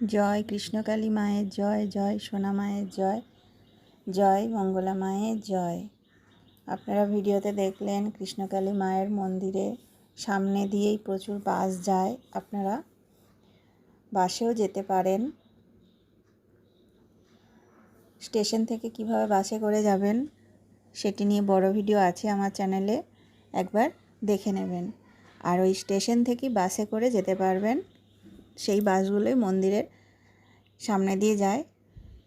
জয় কৃষ্ণকালী মায়ের জয় জয় সোনা মায়ের জয় জয় মঙ্গলা মায়ের জয়। আপনারা ভিডিওতে দেখলেন কৃষ্ণকালী মায়ের মন্দিরে সামনে দিয়েই প্রচুর বাস যায়। আপনারা বাসেও যেতে পারেন। স্টেশন থেকে কীভাবে বাসে করে যাবেন সেটি নিয়ে বড় ভিডিও আছে আমার চ্যানেলে। একবার দেখে নেবেন। আর ওই স্টেশন থেকে বাসে করে যেতে পারবেন। সেই বাসগুলোই মন্দিরের সামনে দিয়ে যায়।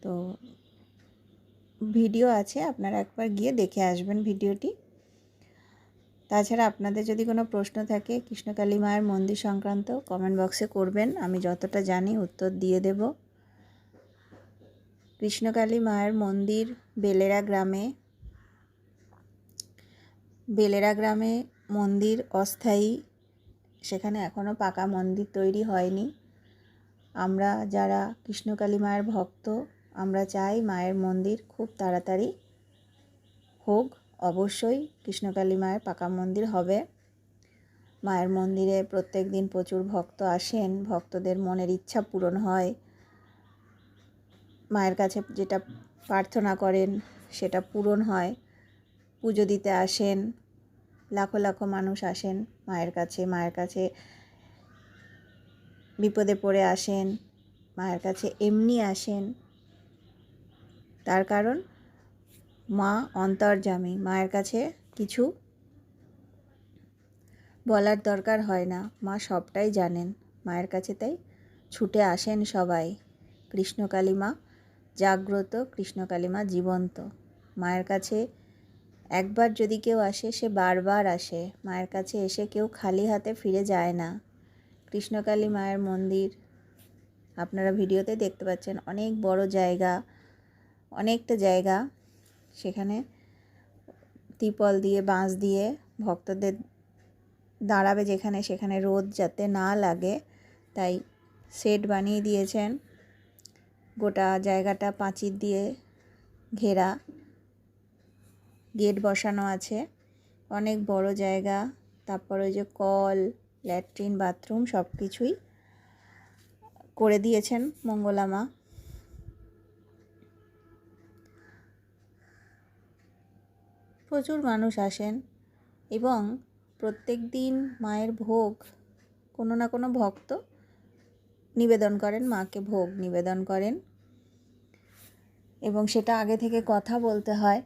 তো ভিডিও আছে, আপনারা একবার গিয়ে দেখে আসবেন ভিডিওটি। তাছাড়া আপনাদের যদি কোনো প্রশ্ন থাকে, কৃষ্ণকালী মায়ের মন্দির সংক্রান্ত কমেন্ট বক্সে করবেন, আমি যতটা জানি উত্তর দিয়ে দেব। কৃষ্ণকালী মায়ের মন্দির বেলেরা গ্রামে বেলেরা গ্রামে মন্দির অস্থায়ী, সেখানে এখনও পাকা মন্দির তৈরি হয়নি। আমরা যারা কৃষ্ণকালী মায়ের ভক্ত, আমরা চাই মায়ের মন্দির খুব তাড়াতাড়ি হোক। অবশ্যই কৃষ্ণকালী মায়ের পাকা মন্দির হবে। মায়ের মন্দিরে প্রত্যেক দিন প্রচুর ভক্ত আসেন, ভক্তদের মনের ইচ্ছা পূরণ হয়। মায়ের কাছে যেটা প্রার্থনা করেন, সেটা পূরণ হয়। পুজো দিতে আসেন, লাখো লাখো মানুষ আসেন মায়ের কাছে মায়ের কাছে বিপদে পড়ে আসেন, মায়ের কাছে এমনি আসেন। তার কারণ, মা অন্তর্জামী মায়ের কাছে কিছু বলার দরকার হয় না। মা সবটাই জানেন, মায়ের কাছে তাই ছুটে আসেন সবাই। কৃষ্ণকালী মা জাগ্রত কৃষ্ণকালী মা জীবন্ত। মায়ের কাছে একবার যদি কেউ আসে, সে বারবার আসে। মায়ের কাছে এসে কেউ খালি হাতে ফিরে যায় না। কৃষ্ণকালী মায়ের মন্দির। আপনারা ভিডিওতে দেখতে পাচ্ছেন অনেক বড় জায়গা, অনেকটা জায়গা। সেখানে ত্রিপল দিয়ে, বাঁশ দিয়ে ভক্তদের দাঁড়াবে যেখানে, সেখানে রোদ যাতে না লাগে। তাই সেট বানিয়ে দিয়েছেন। গোটা জায়গাটা পাঁচির দিয়ে ঘেরা। গেট বসানো আছে। অনেক বড় জায়গা। তারপর ওই যে কল ল্যাট্রিন, বাথরুম সব কিছুই করে দিয়েছেন মঙ্গলা মা। প্রচুর মানুষ আসেন এবং প্রত্যেক দিন মায়ের ভোগ, কোনো না কোনো ভক্ত নিবেদন করেন, মাকে ভোগ নিবেদন করেন। এবং সেটা আগে থেকে কথা বলতে হয়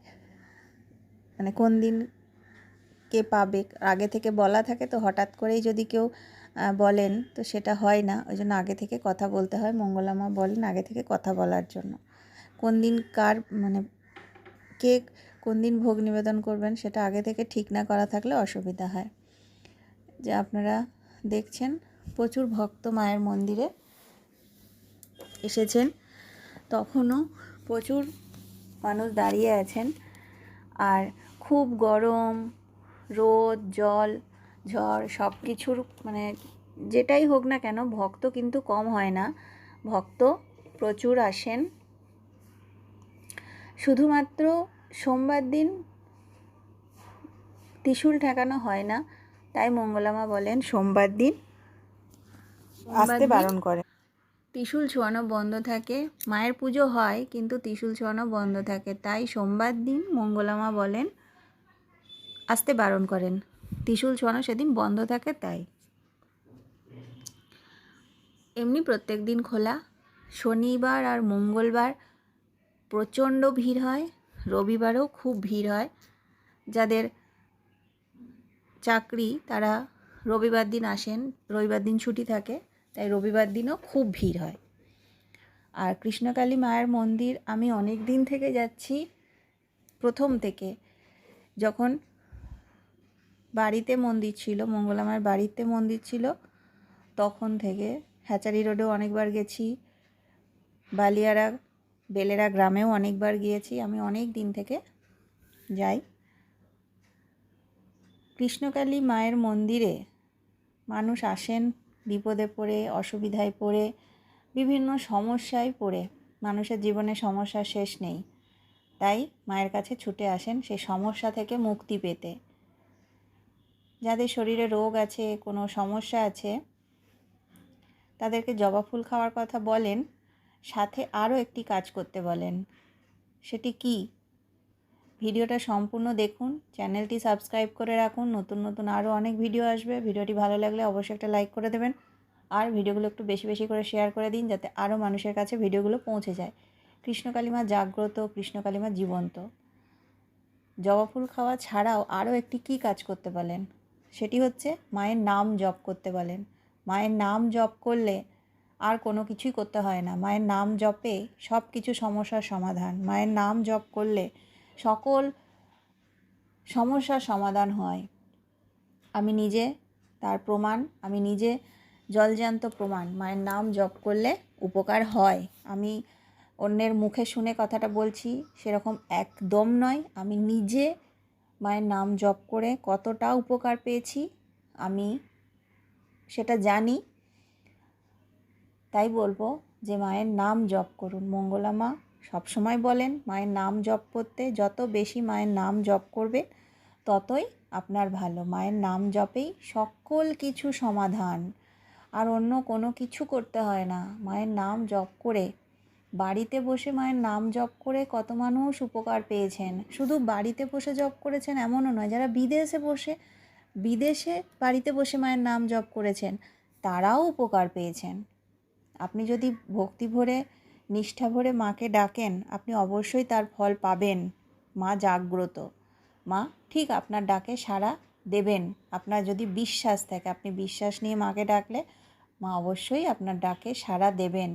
মানে কোন দিন কে পাবে? আগে থেকে বলা থাকে তো হঠাৎ করেই যদি কেউ বলেন তো সেটা হয় না। ওই জন্য আগে থেকে কথা বলতে হয়। মঙ্গলামা বলেন আগে থেকে কথা বলার জন্য। কোন দিন কার মানে কে কোন দিন ভোগ নিবেদন করবেন সেটা আগে থেকে ঠিক না করা থাকলে অসুবিধা হয়। যে আপনারা দেখছেন, প্রচুর ভক্ত মায়ের মন্দিরে এসেছেন। তখনও প্রচুর মানুষ দাঁড়িয়ে আছেন। আর খুব গরম রোদ জল ঝড় সব কিছুর মানে যেটাই হোক না কেন ভক্ত কিন্তু কম হয় না। ভক্ত প্রচুর আসেন। শুধুমাত্র সোমবার দিন ত্রিশূল ঠেকানো হয় না তাই মঙ্গলামা বলেন সোমবার দিন আসতে বারণ করে। ত্রিশূল ছোঁয়ানো বন্ধ থাকে। মায়ের পুজো হয় কিন্তু ত্রিশূল ছোঁয়ানো বন্ধ থাকে। তাই সোমবার দিন মঙ্গলামা বলেন আসতে বারণ করেন। ত্রিশূল ছোঁয়ানো সেদিন বন্ধ থাকে তাই। এমনি প্রত্যেক দিন খোলা। শনিবার আর মঙ্গলবার প্রচণ্ড ভিড় হয়। রবিবারেও খুব ভিড় হয়। যাদের চাকরি তারা রবিবার দিন আসেন, রবিবার দিন ছুটি থাকে, তাই রবিবার দিনও খুব ভিড় হয়। আর কৃষ্ণকালী মায়ের মন্দির আমি অনেক দিন থেকে যাচ্ছি, প্রথম থেকে। যখন বাড়িতে মন্দির ছিল, মঙ্গলামার বাড়িতে মন্দির ছিল। তখন থেকে হ্যাচারি রোডেও অনেকবার গেছি, বালিয়ারা, বেলেরা গ্রামেও অনেকবার গিয়েছি। আমি অনেক দিন থেকে যাই। কৃষ্ণকালী মায়ের মন্দিরে মানুষ আসেন বিপদে পড়ে, অসুবিধায় পড়ে, বিভিন্ন সমস্যায় পড়ে। মানুষের জীবনে সমস্যা শেষ নেই। তাই মায়ের কাছে ছুটে আসেন সেই সমস্যা থেকে মুক্তি পেতে। যাদের শরীরে রোগ আছে, কোনো সমস্যা আছে, তাদেরকে জবা ফুল খাওয়ার কথা বলেন, সাথে আরও একটি কাজ করতে বলেন। সেটি কি? ভিডিওটা সম্পূর্ণ দেখুন, চ্যানেলটি সাবস্ক্রাইব করে রাখুন, নতুন নতুন আরও অনেক ভিডিও আসবে। ভিডিওটি ভালো লাগলে অবশ্যই একটা লাইক করে দেবেন, আর ভিডিওগুলো একটু বেশি বেশি করে শেয়ার করে দিন, যাতে আরও মানুষের কাছে ভিডিওগুলো পৌঁছে যায়। কৃষ্ণকালীমা জাগ্রত কৃষ্ণকালীমা জীবন্ত। জবা ফুল খাওয়া ছাড়াও আরও একটি কী কাজ করতে বলেন? সেটি হচ্ছে মায়ের নাম জপ করতে বলেন। মায়ের নাম জপ করলে আর কোনো কিছুই করতে হয় না। মায়ের নাম জপে সব কিছু সমস্যার সমাধান। মায়ের নাম জপ করলে সকল সমস্যার সমাধান হয়। আমি নিজে তার প্রমাণ, আমি নিজে জলজান্ত প্রমাণ। মায়ের নাম জপ করলে উপকার হয়। আমি অন্যের মুখে শুনে কথাটা বলছি সেরকম একদম নয়। আমি নিজে মায়ের নাম জপ করে কতটা উপকার পেয়েছি, আমি সেটা জানি। তাই বলব যে মায়ের নাম জপ করুন। মঙ্গলা মা সবসময় বলেন, মায়ের নাম জপ করতে যত বেশি মায়ের নাম জপ করবে ততই আপনার ভালো। মায়ের নাম জপেই সকল কিছু সমাধান। আর অন্য কোনো কিছু করতে হয় না। মায়ের নাম জপ করে বাড়িতে বসে মায়ের নাম জপ করে কত মানুষ উপকার পেয়েছেন। শুধু বাড়িতে বসে জপ করেছেন এমনও নয়, যারা বিদেশে বসে, বিদেশে বাড়িতে বসে মায়ের নাম জপ করেছেন, তারাও উপকার পেয়েছেন। আপনি যদি ভক্তি ভরে, নিষ্ঠা ভরে মাকে ডাকেন, আপনি অবশ্যই তার ফল পাবেন। মা জাগ্রত। মা ঠিক আপনার ডাকে সাড়া দেবেন। আপনার যদি বিশ্বাস থাকে, আপনি বিশ্বাস নিয়ে মাকে ডাকলে মা অবশ্যই আপনার ডাকে সাড়া দেবেন।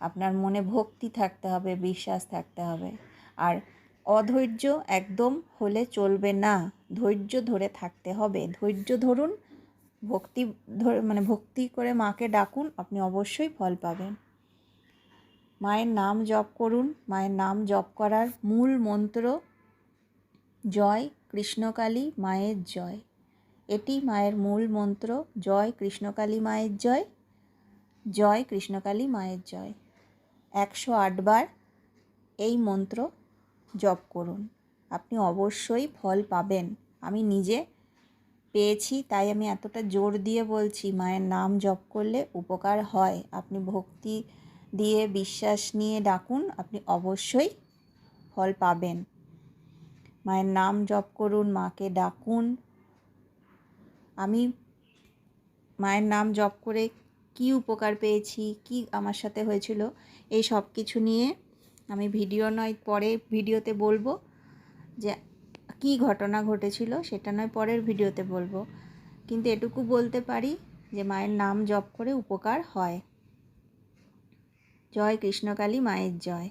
আপনার মনে ভক্তি থাকতে হবে, বিশ্বাস থাকতে হবে। আর অধৈর্য একদম হলে চলবে না। ধৈর্য ধরে থাকতে হবে। ধৈর্য ধরুন, ভক্তি ধরে মানে ভক্তি করে মাকে ডাকুন, আপনি অবশ্যই ফল পাবেন। মায়ের নাম জপ করুন। মায়ের নাম জপ করার মূল মন্ত্র, জয় কৃষ্ণকালী মায়ের জয়। এটি মায়ের মূল মন্ত্র, জয় কৃষ্ণকালী মায়ের জয় জয় কৃষ্ণকালী মায়ের জয়। একশো আটবার এই মন্ত্র জপ করুন। আপনি অবশ্যই ফল পাবেন। আমি নিজে পেয়েছি, তাই আমি এতটা জোর দিয়ে বলছি, মায়ের নাম জপ করলে উপকার হয়। আপনি ভক্তি দিয়ে বিশ্বাস নিয়ে ডাকুন, আপনি অবশ্যই ফল পাবেন। মায়ের নাম জপ করুন, মাকে ডাকুন। আমি মায়ের নাম জপ করে কি উপকার পেয়েছি, কি আমার সাথে হয়েছিল এই সব কিছু নিয়ে আমি ভিডিও নয়, পরে ভিডিওতে বলব যে কি ঘটনা ঘটেছিল সেটা নয়, পরের ভিডিওতে বলব। কিন্তু এটুকু বলতে পারি যে মায়ের নাম জপ করে উপকার হয়। জয় কৃষ্ণকালী, মায়ের জয়।